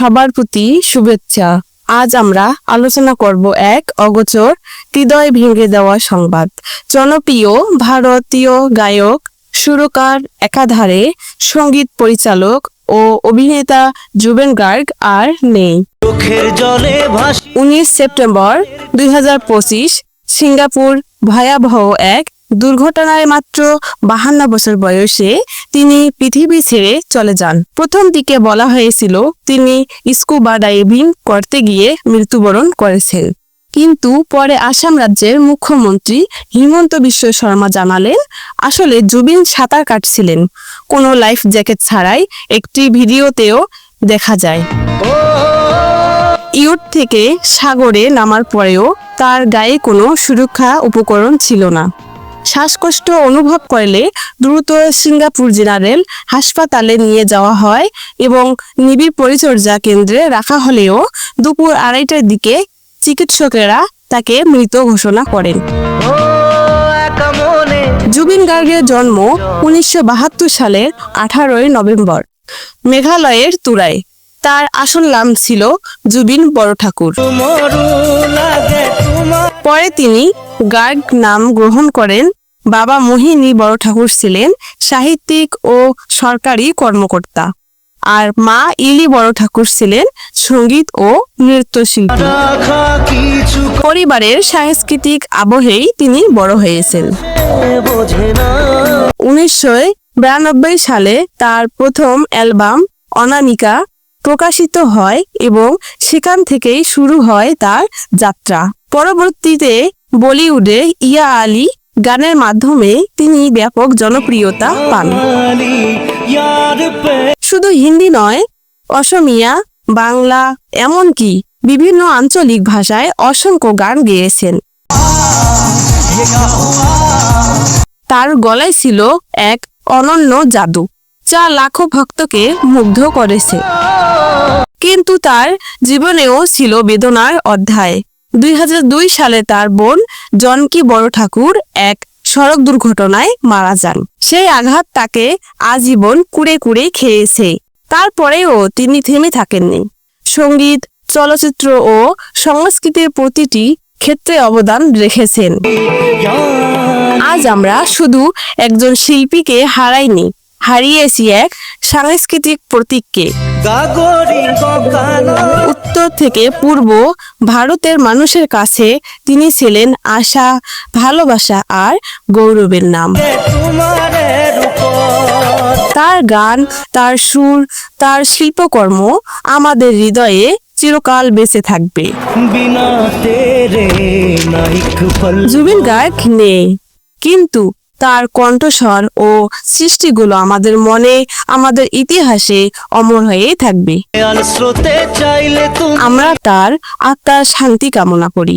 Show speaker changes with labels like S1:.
S1: সবার প্রতি শুভেচ্ছা। আজ আমরা আলোচনা করব এক অগোচর হৃদয় ভেঙে দেওয়া সংবাদ। জনপ্রিয় ভারতীয় গায়ক সুরকার একাধারে সংগীত পরিচালক ও অভিনেতা জুবেন গার্গ আর নেই। উনিশ সেপ্টেম্বর দুই হাজার পঁচিশ সিঙ্গাপুর ভয়াবহ এক দুর্ঘটনায় মাত্র বাহান্ন বছর বয়সে তিনি পৃথিবী ছেড়ে চলে যান। প্রথম দিকে বলা হয়েছিল, তিনি স্কুবা ডাইভিং করতে গিয়ে মৃত্যুবরণ করেছেন। কিন্তু পরে আসাম রাজ্যের মুখ্যমন্ত্রী হিমন্ত বিশ্ব শর্মা জানালেন, আসলে জুবিন সাঁতার কাটছিলেন। কোনো লাইফ জ্যাকেট ছাড়াই একটি ভিডিওতেও দেখা যায়। ইউট থেকে সাগরে নামার পরেও তার গায়ে কোনো সুরক্ষা উপকরণ ছিল না। শ্বাসকষ্ট অনুভব করলে দ্রুত সিঙ্গাপুর জেনারেল হাসপাতালে নিয়ে যাওয়া হয় এবং নিবিড় পরিচর্যা কেন্দ্রে রাখা হলেও দুপুর আড়াইটার দিকে চিকিৎসকেরা তাকে মৃত ঘোষণা করেন। জুবিন গার্গের জন্ম উনিশশো বাহাত্তর সালের আঠারোই নভেম্বর। মেঘালয়ের তুরায়। তার আসল নাম ছিল জুবিন বড় ঠাকুর পরে তিনি গার্গ নাম গ্রহণ করেন বাবা মোহিনী বড় ঠাকুর ছিলেন, সাহিত্যিক ও সরকারি কর্মকর্তা। আর মা ইলি বড় ঠাকুর ছিলেন, সংগীত ও নৃত্যশিল্পী। পরিবারের সাংস্কৃতিক আবহেই তিনি বড় হয়েছেন। উনিশশো বিরানব্বই সালে তার প্রথম অ্যালবাম অনামিকা প্রকাশিত হয় এবং সেখান থেকেই শুরু হয় তার যাত্রা। পরবর্তীতে বলিউডে ইয়া আলী গানের মাধ্যমে তিনি ব্যাপক জনপ্রিয়তা পান। শুধু হিন্দি নয়, অসমিয়া, বাংলা, এমনকি বিভিন্ন আঞ্চলিক ভাষায় অসংখ্য গান গেয়েছেন। তার গলায় ছিল এক অনন্য জাদু, যা লাখো ভক্তকে মুগ্ধ করেছে। কিন্তু তার জীবনেও ছিল বেদনার অধ্যায়। দুই হাজার দুই সালে তার বোন জনকি বড় ঠাকুর এক সড়ক দুর্ঘটনায় মারা যান। সেই আঘাত তাকে আজীবন কুড়ে কুড়ে খেয়েছে। তারপরেও তিনি থেমে থাকেননি। সংগীত, চলচ্চিত্র ও সংস্কৃতির প্রতিটি ক্ষেত্রে অবদান রেখেছেন। আজ আমরা শুধু একজন শিল্পীকে হারাইনি হারিয়েছি এক সাংস্কৃতিক প্রতীককে। উত্তর থেকে পূর্ব ভারতের মানুষের কাছে তিনি ছিলেন আশা ভালোবাসা আর গৌরবের নাম। তার গান তার সুর তার শিল্পকর্ম আমাদের হৃদয়ে চিরকাল বেঁচে থাকবে। জুবিন গায়ক নেই কিন্তু তার কণ্ঠস্বর ও সৃষ্টিগুলো আমাদের মনে আমাদের ইতিহাসে অমর হয়েই থাকবে।
S2: চাইলে
S1: আমরা তার আত্মার শান্তি কামনা করি।